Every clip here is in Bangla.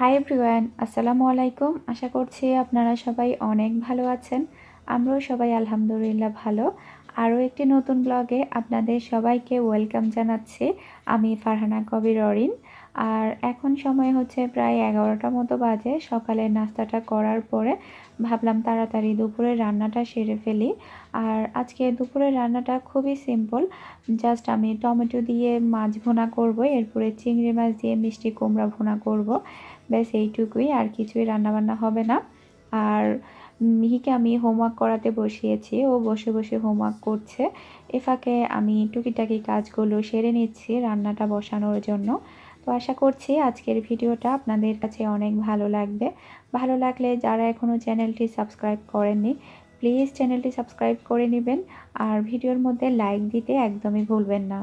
হাই এভরিওয়ান আসসালামু আলাইকুম। আশা করছি আপনারা সবাই অনেক ভালো আছেন। আমরাও সবাই আলহামদুলিল্লাহ ভালো। আরও একটি নতুন ব্লগে আপনাদের সবাইকে ওয়েলকাম জানাচ্ছি। আমি ফারহানা কবির অরিন। আর এখন সময় হচ্ছে প্রায় এগারোটা মতো বাজে। সকালের নাস্তাটা করার পরে ভাবলাম তাড়াতাড়ি দুপুরের রান্নাটা সেরে ফেলি। আর আজকে দুপুরের রান্নাটা খুবই সিম্পল জাস্ট আমি টমেটো দিয়ে মাছ ভুনা করব, এরপরে চিংড়ি মাছ দিয়ে মিষ্টি কুমড়া ভুনা করব। ব্যাস এইটুকুই, আর কিছুই রান্নাবান্না হবে না। আর মিহিকে আমি হোমওয়ার্ক করাতে বসিয়েছি, ও বসে বসে হোমওয়ার্ক করছে। এ ফাঁকে আমি টুকিটাকি কাজগুলো সেরে নিচ্ছি রান্নাটা বসানোর জন্য। তো আশা করছি আজকের ভিডিওটা আপনাদের কাছে অনেক ভালো লাগবে। ভালো লাগলে যারা এখনও চ্যানেলটি সাবস্ক্রাইব করেননি, প্লিজ চ্যানেলটি সাবস্ক্রাইব করে নেবেন। আর ভিডিওর মধ্যে লাইক দিতে একদমই ভুলবেন না।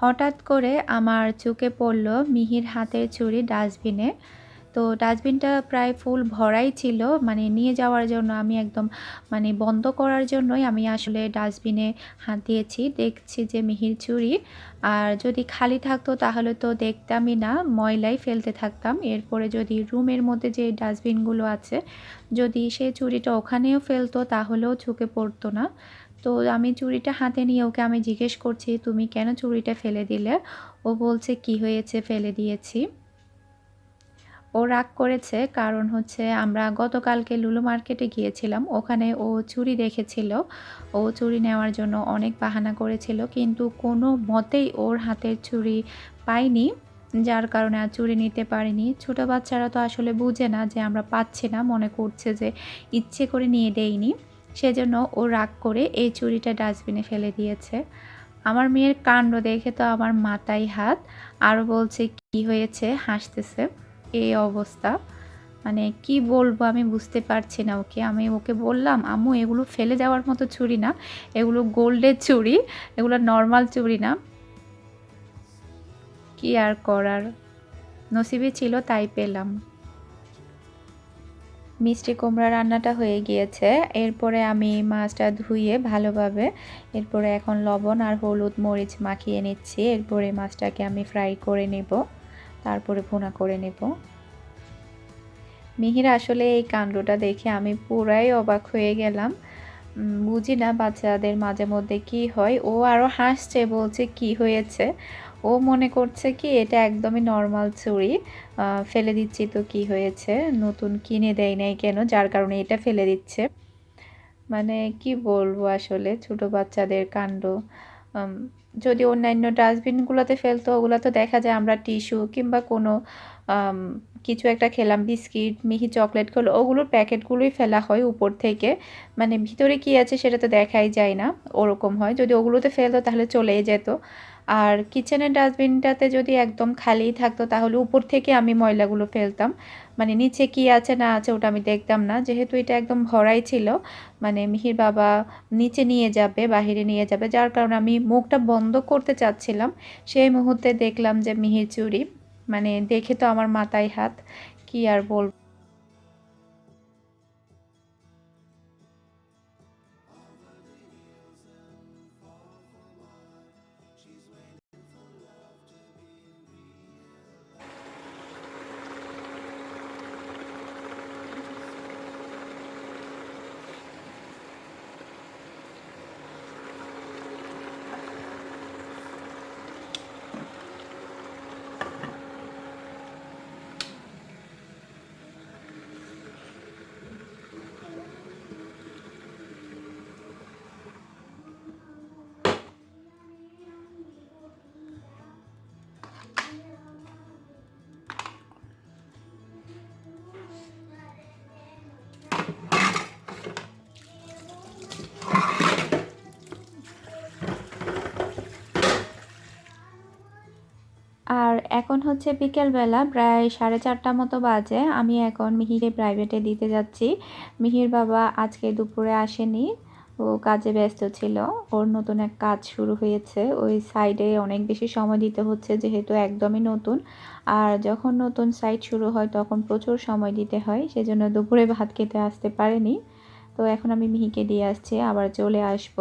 হঠাৎ করে আমার চোখে পড়ল মিহির হাতের ছুরি ডাস্টবিনে। তো ডাস্টবিনটা প্রায় ফুল ভরাই ছিল মানে নিয়ে যাওয়ার জন্য আমি একদম মানে বন্ধ করার জন্যই আমি আসলে ডাস্টবিনে হাত দিয়েছি। দেখছি যে মিহির চুরি আর যদি খালি থাকতো তাহলে তো দেখতামই না, ময়লাই ফেলতে থাকতাম। এরপরে যদি রুমের মধ্যে যে ডাস্টবিনগুলো আছে, যদি সে চুরিটা ওখানেও ফেলতো তাহলেও চুকে পড়তো না। তো আমি চুড়িটা হাতে নিয়ে ওকে আমি জিজ্ঞেস করছি, তুমি কেন চুড়িটা ফেলে দিলে? ও বলছে, কি হয়েছে? ফেলে দিয়েছি। ও রাগ করেছে, কারণ হচ্ছে আমরা গতকালকে লুলু মার্কেটে গিয়েছিলাম, ওখানে ও চুড়ি দেখেছিল। ও চুড়ি নেওয়ার জন্য অনেক বাহানা করেছিল, কিন্তু কোনো মতেই ওর হাতের চুড়ি পাইনি, যার কারণে আর চুড়ি নিতে পারিনি। ছোটো বাচ্চারা তো আসলে বুঝে না যে আমরা পাচ্ছি না, মনে করছে যে ইচ্ছে করে নিয়ে দেইনি। সেজন্য ও রাগ করে এই চুড়িটা ডাস্টবিনে ফেলে দিয়েছে। আমার মেয়ের কাণ্ড দেখে তো আমার মাথায় হাত আরও বলছে, কি হয়েছে? হাসতেছে। এই অবস্থা। মানে কি বলব, আমি বুঝতে পারছি না ওকে। আমি ওকে বললাম, আম্মু, এগুলো ফেলে যাওয়ার মতো চুরি না। এগুলো গোল্ডের চুড়ি এগুলো নর্মাল চুড়ি না। কি আর করার? নসিবে ছিল, তাই পেলাম। মিষ্টি কুমড়া রান্নাটা হয়ে গিয়েছে। এরপরে আমি মাছটা ধুয়ে ভালোভাবে এরপরে এখন লবণ আর হলুদ মরিচ মাখিয়ে নিচ্ছি। এরপরে মাছটাকে আমি ফ্রাই করে নেব, তারপরে ভুনা করে নেব। মিহির আসলে এই কাণ্ডটা দেখে আমি পুরাই অবাক হয়ে গেলাম। বুঝি না বাচ্চাদের মাঝে মধ্যে কি হয়। ও আরও হাসছে, বলছে, কি হয়েছে? ও মনে করছে কি, এটা একদমই নর্মাল চুড়ি। ফেলে দিচ্ছি তো কি হয়েছে? নতুন কিনে দেয় নাই কেন? যার কারণে এটা ফেলে দিচ্ছে। মানে কি বলব আসলে, ছোট বাচ্চাদের কাণ্ড। যদি অন্যান্য ডাস্টবিনগুলোতে ফেলতো, ওগুলো তো দেখা যায় আমরা টিস্যু কিংবা কোনো কিছু একটা খেলাম, বিস্কিট, মিহি চকলেট খেলো, ওগুলোর প্যাকেটগুলোই ফেলা হয় উপর থেকে। মানে ভিতরে কি আছে সেটা তো দেখাই যায় না, ওরকম হয়। যদি ওগুলোতে ফেলতো তাহলে চলেই যেত। আর কিচেনের ডাস্টবিনটাতে যদি একদম খালি থাকতো, তাহলে উপর থেকে আমি ময়লাগুলো ফেলতাম। মানে নিচে কি আছে না আছে ওটা আমি দেখতাম না। যেহেতু এটা একদম ভরাই ছিল মানে মিহির বাবা নিচে নিয়ে যাবে, বাহিরে নিয়ে যাবে। যার কারণে আমি মুখটা বন্ধ করতে চাচ্ছিলাম। সেই মুহূর্তে দেখলাম যে মিহির চুরি। মানে দেখে তো আমার মাথায় হাত, কি আর বলব। এখন হচ্ছে বিকেলবেলা প্রায় সাড়ে চারটা মতো বাজে। আমি এখন মিহিরে প্রাইভেটে দিতে যাচ্ছি। মিহির বাবা আজকে দুপুরে আসেনি। ও কাজে ব্যস্ত ছিল। ওর নতুন এক কাজ শুরু হয়েছে। ওই সাইডে অনেক বেশি সময় দিতে হচ্ছে যেহেতু একদমই নতুন। আর যখন নতুন সাইড শুরু হয় তখন প্রচুর সময় দিতে হয়। সেজন্য দুপুরে ভাত খেতে আসতে পারেনি। তো এখন আমি মিহিকে দিয়ে আসছি, আবার চলে আসব।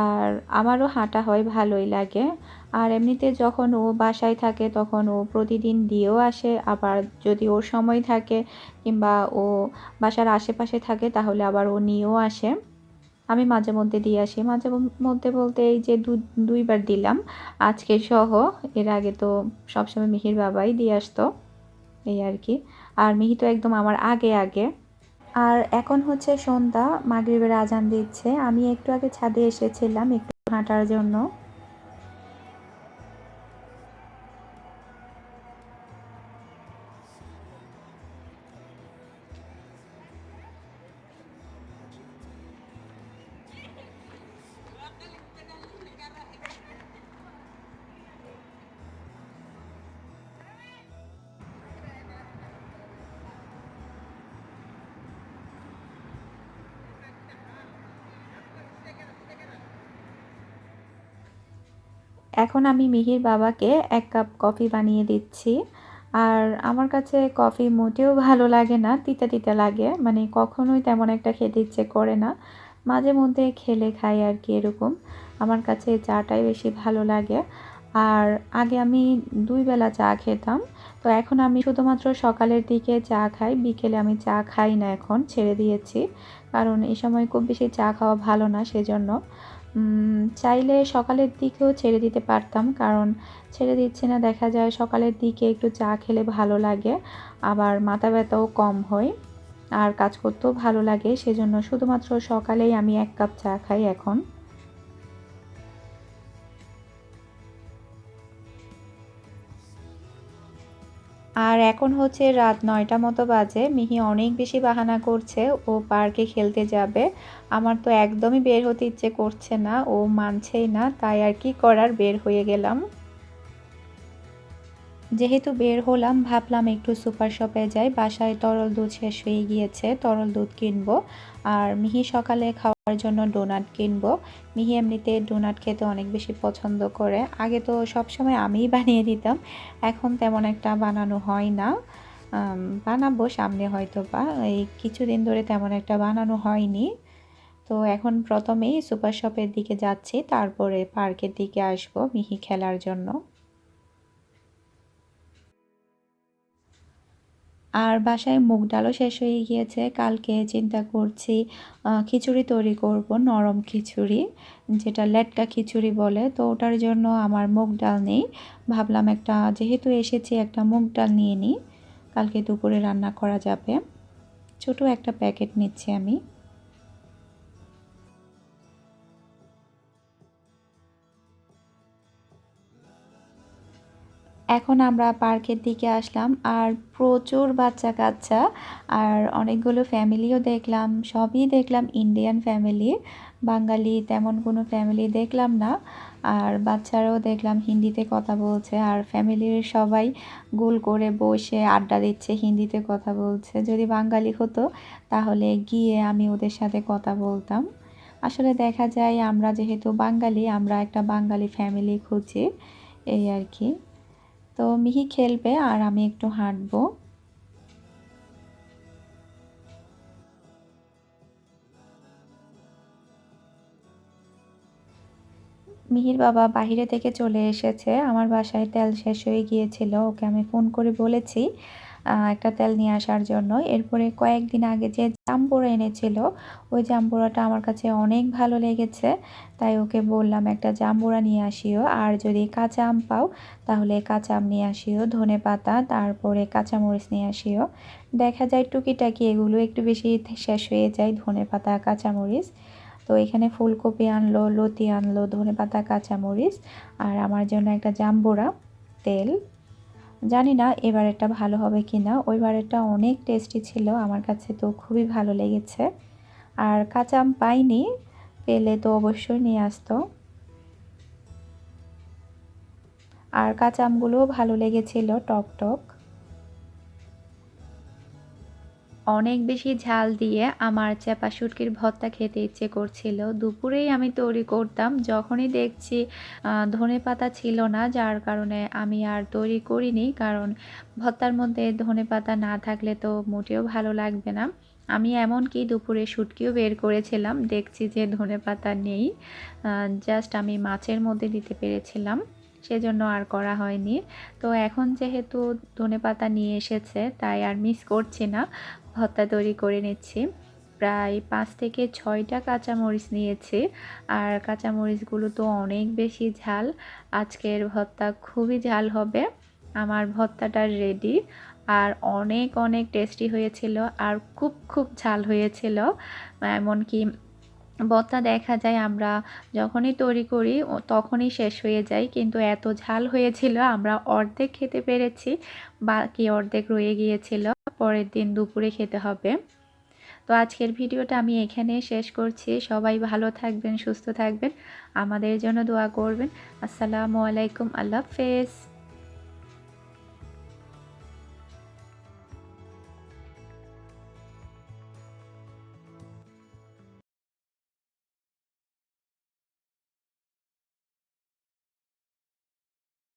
আর আমারও হাঁটা হয়, ভালোই লাগে। আর এমনিতে যখন ও বাসায় থাকে, তখন ও প্রতিদিন দিয়েও আসে। আবার যদি ওর সময় থাকে কিংবা ও বাসার আশেপাশে থাকে, তাহলে আবার ও নিয়েও আসে। আমি মাঝে মধ্যে দিয়ে আসি। মাঝে মধ্যে বলতে এই যে দুইবার দিলাম, আজকে সহ। এর আগে তো সবসময় মিহির বাবাই দিয়ে আসতো। এই আর কি। আর মিহি তো একদম আমার আগে আগে। আর এখন হচ্ছে সন্ধ্যা, মাগরিবের আজান দিচ্ছে। আমি একটু আগে ছাদে এসেছিলাম একটু হাঁটার জন্য। এখন আমি মিহির বাবাকে এক কাপ কফি বানিয়ে দিচ্ছি। আর আমার কাছে কফি মোটেও ভালো লাগে না, তিতা তিতা লাগে। মানে কখনোই তেমন একটা খেতে ইচ্ছে করে না। মাঝে মধ্যে খেলে খাই আর কি এরকম। আমার কাছে চাটাই বেশি ভালো লাগে। আর আগে আমি দুই বেলা চা খেতাম। তো এখন আমি শুধুমাত্র সকালের দিকে চা খাই, বিকেলে আমি চা খাই না এখন, ছেড়ে দিয়েছি। কারণ এই সময় খুব বেশি চা খাওয়া ভালো না সেজন্য। চাইলে সকালের দিকেও ছেড়ে দিতে পারতাম, কারণ ছেড়ে দিচ্ছে না, দেখা যায় সকালের দিকে একটু চা খেলে ভালো লাগে, আবার মাথা ব্যথাও কম হয়, আর কাজ করতেও ভালো লাগে, সেজন্য শুধুমাত্র সকালেই আমি এক কাপ চা খাই এখন। আর এখন হচ্ছে রাত নয়টা মতো বাজে। মিহি অনেক বেশি বাহানা করছে, ও পার্কে খেলতে যাবে। আমার তো একদমই বের হতে ইচ্ছে করছে না, ও মানছেই না, তাই আর কি করার, বের হয়ে গেলাম। যেহেতু বের হলাম, ভাবলাম একটু সুপার শপে যাই, বাসায় তরল দুধ শেষ হয়ে গিয়েছে, তরল দুধ কিনবো। আর মিহি সকালে খাওয়ার জন্য ডোনাট কিনবো। মিহি এমনিতে ডোনাট খেতে অনেক বেশি পছন্দ করে। আগে তো সবসময় আমিই বানিয়ে দিতাম, এখন তেমন একটা বানানো হয় না। বানাবো সামনে হয়তো বা এই কিছুদিন ধরে তেমন একটা বানানো হয়নি। তো এখন প্রথমেই সুপার শপের দিকে যাচ্ছি, তারপরে পার্কের দিকে আসব মিহি খেলার জন্য। আর বাসায় মুগ ডালও শেষ হয়ে গিয়েছে। কালকে চিন্তা করছি খিচুড়ি তৈরি করব, নরম খিচুড়ি, যেটা লেটকা খিচুড়ি বলে। তো ওটার জন্য আমার মুগ ডাল নেই। ভাবলাম একটা, যেহেতু এসেছি, একটা মুগ ডাল নিয়ে নিই। কালকে দুপুরে রান্না করা যাবে। ছোট একটা প্যাকেট নিচ্ছি আমি। এখন আমরা পার্কের দিকে আসলাম আর প্রচুর বাচ্চা কাচ্চা আর অনেকগুলো ফ্যামিলিও দেখলাম, সবই দেখলাম ইন্ডিয়ান ফ্যামিলি বাঙালি তেমন কোনো ফ্যামিলি দেখলাম না। আর বাচ্চারাও দেখলাম হিন্দিতে কথা বলছে আর ফ্যামিলির সবাই গোল করে বসে আড্ডা দিচ্ছে, হিন্দিতে কথা বলছে। যদি বাঙালি হতো তাহলে গিয়ে আমি ওদের সাথে কথা বলতাম। আসলে দেখা যায় আমরা যেহেতু বাঙালি, আমরা একটা বাঙালি ফ্যামিলি খুঁজি, এই আর কি। তো মিহি খেলবে আর আমি একটু হাঁটবো। মিহির বাবা বাহিরে থেকে চলে এসেছে। আমার বাসায় তেল শেষ হয়ে গিয়েছিল, ওকে আমি ফোন করে বলেছি। একটা তেল নিয়ে আসার জন্য। এরপরে কয়েকদিন আগে যে জাম্বুরা এনেছিল, ওই জাম্বুরাটা আমার কাছে অনেক ভালো লেগেছে। তাই ওকে বললাম, একটা জাম্বুরা নিয়ে আসিও। আর যদি কাঁচা আম পাও, তাহলে কাঁচা আম নিয়ে আসিও। ধনে পাতা, তারপরে কাঁচামরিচ নিয়ে আসিও। দেখা যায় টুকিটাকি এগুলো একটু বেশি শেষ হয়ে যায়, ধনে পাতা, কাঁচামরিচ। তো এখানে ফুলকপি আনলো, লতি আনলো, ধনে পাতা, কাঁচামরিচ, আর আমার জন্য একটা জাম্বুরা তেল। জানি না এবারেরটা ভালো হবে কি না ওইবারেরটা অনেক টেস্টি ছিল, আমার কাছে তো খুবই ভালো লেগেছে। আর কাঁচা আম পাইনি, পেলে তো অবশ্যই নিয়ে আসতো। আর কাঁচা আমগুলোও ভালো লেগেছিল, টক টক। অনেক বেশি ঝাল দিয়ে আমার চাপা শুটকির ভর্তা খেতে ইচ্ছে করছিল। দুপুরেই আমি তৈরি করতাম। যখনই দেখছি ধনে পাতা ছিল না, যার কারণে আমি আর তৈরি করিনি। কারণ ভর্তার মধ্যে ধনে পাতা না থাকলে তো মোটেও ভালো লাগবে না। আমি এমনকি দুপুরে শুটকিও বের করেছিলাম। দেখছি যে ধনে পাতা নেই। জাস্ট আমি মাছের মধ্যে দিতে পেরেছিলাম। সেজন্য আর করা হয়নি। তো এখন যেহেতু ধনে পাতা নিয়ে এসেছে, তাই আর মিস করছি না। ভর্তা তৈরি করে নিচ্ছি। প্রায় পাঁচ থেকে ছয়টা কাঁচামরিচ নিয়েছি। আর কাঁচামরিচগুলো তো অনেক বেশি ঝাল। আজকের ভর্তা খুবই ঝাল হবে। আমার ভর্তাটা রেডি আর অনেক অনেক টেস্টি হয়েছিল আর খুব খুব ঝাল হয়েছিল। এমনকি ভর্তা দেখা যায় আমরা যখনই তৈরি করি তখনই শেষ হয়ে যায়। কিন্তু এত ঝাল হয়েছিল, আমরা অর্ধেক খেতে পেরেছি। বাকি অর্ধেক রয়ে গিয়েছিল। পরের দিন দুপুরে খেতে হবে। তো আজকের ভিডিওটা আমি এখানে শেষ করছি। সবাই ভালো থাকবেন, সুস্থ থাকবেন। আমাদের জন্য দোয়া করবেন। আসসালামু আলাইকুম, আল্লাহ হাফেজ।